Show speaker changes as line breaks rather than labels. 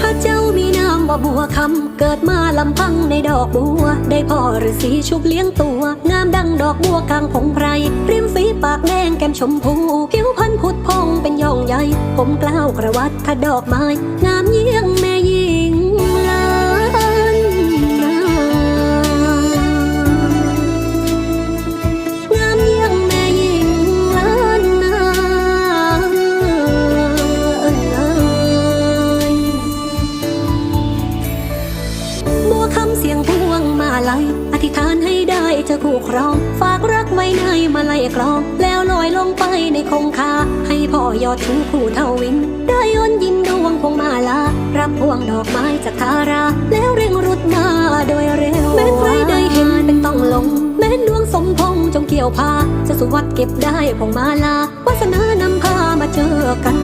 พระเจ้ามีนามว่าบัวคำเกิดมาลำพังในดอกบัว ได้พ่อฤาษีชุบเลี้ยงตัว งามดังดอกบัวกลางพงไพรริมฝีปากแดงแก้มชมพูผิวพรรณผุดพองเป็นย่องใหญ่ ผมกล้าวกระวัดทัดดอกไม้ งามเยี่ยงแม่ยี ลัยอธิษฐานให้ได้เจะคู่ครอง ฝากรักไว้ในมาลัยกลอง แล้วลอยลงไปในคงคา ให้พ่อยอดชูคู่เท่าวิน ได้ยนยินดวงพวงมาลา รับพวงดอกไม้จากทารา แล้วเร่งรุดมาโดยเร็วแม้ใครได้เห็นเป็นต้องหลง แม้ดวงสมพงษ์จงเกี่ยวพา จะสุวัดเก็บได้พวงมาลาวาสนานำพามาเจอกัน